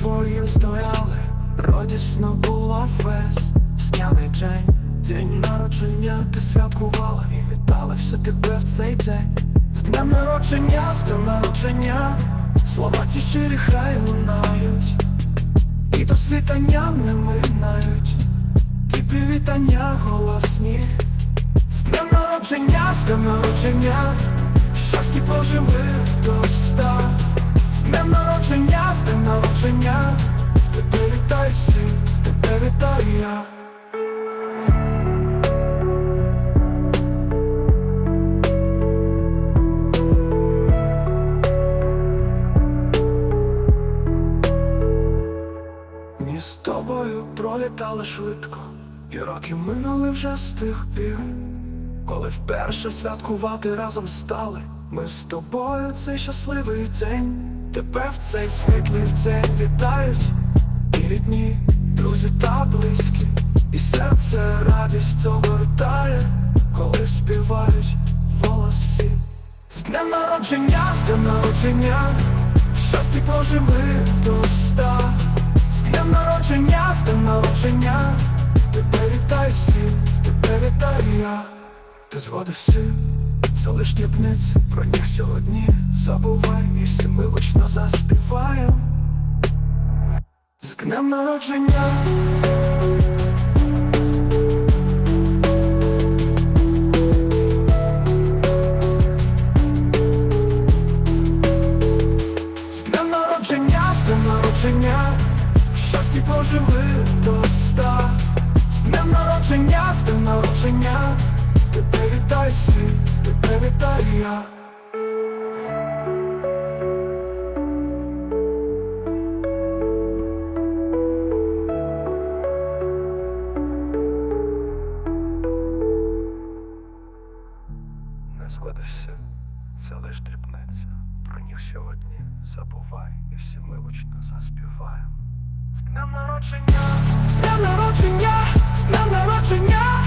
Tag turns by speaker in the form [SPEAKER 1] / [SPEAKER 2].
[SPEAKER 1] твоїм стояли, радісно була весь Сняний день, день народження ти святкувала. І вітали все тебе в цей день. З днем народження, з днем народження, слова ці щирі хай лунають, і до світання не минають, ті привітання голосні. З днем народження, з днем народження, щастя поживи народження, тебе вітаю всі, тебе вітаю я. З тобою пролітали швидко, і роки минули вже з тих пір. Коли вперше святкувати разом стали, ми з тобою цей щасливий день. Тебе в цей світлий день вітають і рідні, друзі та близькі, і серце радість обертає, коли співають волосі. З днем народження, з днем народження, щастя поживи до ста. З днем народження, з днем народження, тебе вітаю всі, тебе вітаю я. Ти згоди всі, це лиш дрібниці, про них сьогодні забувай, і всі ми гучно заспіваємо. З днем народження. З днем народження, з днем народження, щасті поживи до ста. З днем народження, з днем народження, тебе вітаю я. Не згодишся, це лиш дрібниця. Про них сьогодні забувай, і всі ми гучно заспіваємо. З днем народження, з днем народження, з днем народження.